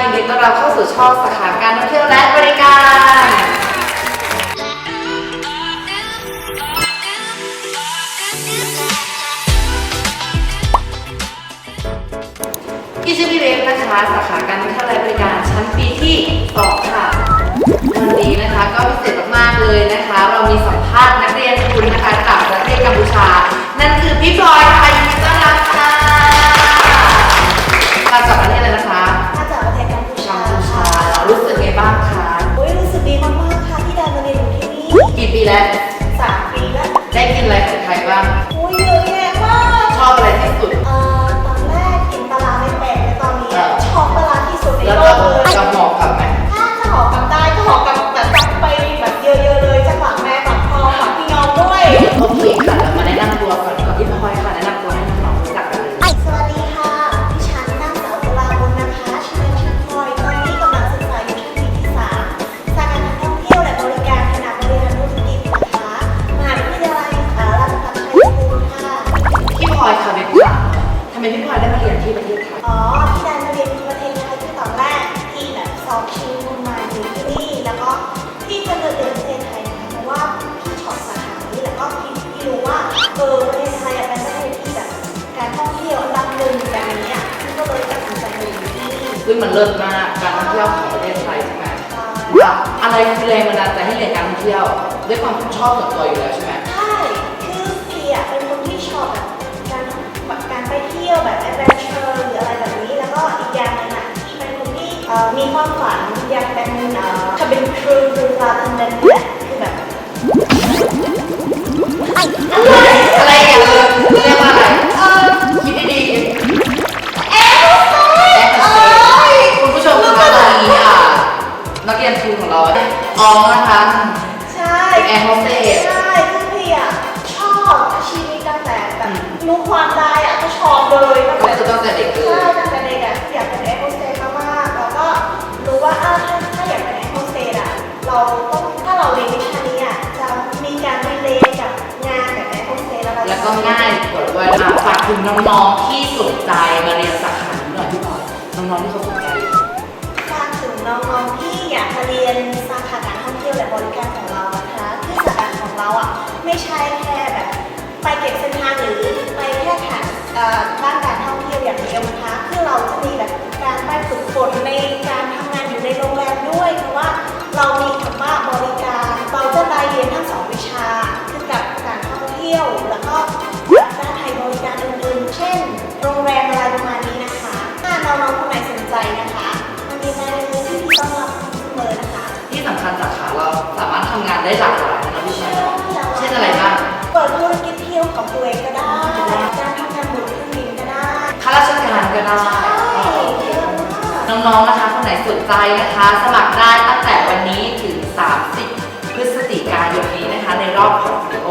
ยินดีต้อนรับเข้าสู่ช่องสาขาการท่องเที่ยวและบริการพี่ชื่อพี่เวฟนะคะสาขาการท่องเที่ยวและบริการชั้นปีที่สองค่ะ วันนี้นะคะก็พิเศษมากๆเลยนะคะ เรามีสัมภาษณ์นักเรียนทุนนะคะจากประเทศกัมพูชา นั่นคือพี่พลอยค่ะ อยู่ที่นี่แล้วก็ที่จะเลือกเรียนประเทศไทยนะคะเพราะว่าพี่ชอบสาขานี้แล้วก็พี่พี่รู้ว่าเออประเทศไทยอะเป็นประเทศที่แบบการท่องเที่ยวอันดับหนึ่งแบบนี้อะพี่ก็เลยตัดสินใจมาอยู่ที่นี่ซึ่งมันเลิศมากการท่องเที่ยวของประเทศไทยใช่ไหมใช่ว่าอะไรคือแรงบันดาลใจให้เรียนการท่องเที่ยว ด้วยความชอบส่วนตัวอยู่แล้วใช่ไหมใช่คือพี่อะเป็นคนที่ชอบแบบการแบบการไปเที่ยวแบบแอดเวนเจอร์หรืออะไรแบบนี้แล้วก็อีกอย่างหนึงอะที่เป็นคนที่เอ่อมีความ ออมนะคะใช่แอร์โฮสเตสใช่คือพี่อะชอบอาชีพนี้ตั้งแต่แบบรู้ความได้อะก็ชอบเลยตั้งก็แต่คือตั้งแต่เด็กเลใช่ยตั้งแต่เด็กอะอยากเป็นแอร์โฮสเตสมากๆแล้วก็รู้ว่าอ้าวถ้าถ้าอยากเป็นแอร์โฮสเตสอะเราต้องถ้าเราเรียนวิชานี้อะจะมีการไปเรียนกับงานแบบแอร์โฮสเตสอะไรแล้วก็ง่ายกว่าด้วยอะฝากถึงน้องๆที่สนใจมาเรียนสาขานี้หน่อยพี่พลอยน้องๆที่เขาสนใจฝากถึง น้องๆที่อยากมาเรียนสาขาการท่องเที่ยวและบริการของเรานะคะคือสาขาของเราอะไม่ใช่แค่แบบไปเก็บเส้นทางหรือไปแค่ถ่ายด้านการท่องเที่ยวอย่างเดียวนะคะคือเราจะ สนใจนะคะ สมัครได้ตั้งแต่วันนี้ถึง 30 พฤศจิกายนนี้นะคะ ในรอบของวิดีโอ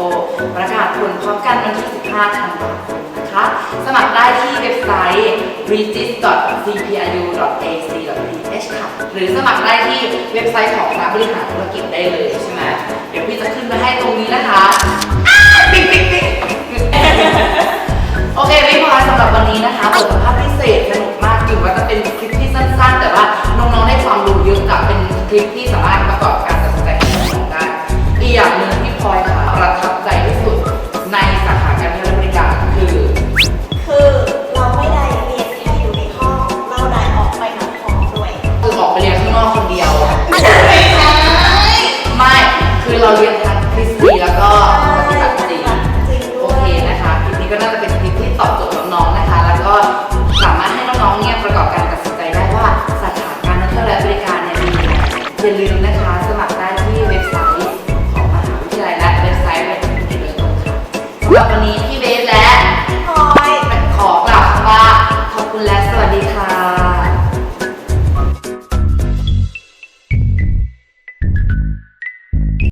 ประกาศผลพร้อมกันวันที่ 15ธันวาคมนะคะสมัครได้ที่เว็บไซต์ regis.cpiu.ac.th ค่ะ หรือสมัครได้ที่เว็บไซต์ของคณะบริหารธุรกิจได้เลยใช่ไหม เราเรียนทันทฤษฎีแล้วก็ปฏิบัติจริโอเคนะคะคลิปนี้ก็น่าจะเป็นคลิปที่ตอบโจทย์น้องๆนะคะ แล้วก็สามารถให้น้องๆเนี่ยประกอบการตัดสินใจได้ว่าสถานการณ์ท่องเที่ยวและบริการเนี่ยมีอย่าลืมนะคะสมัครได้ที่เว็บไซต์ของมหาวิทยาลัยและเว็บไซต์แบบนี้โดยตรงค่ะวันนี้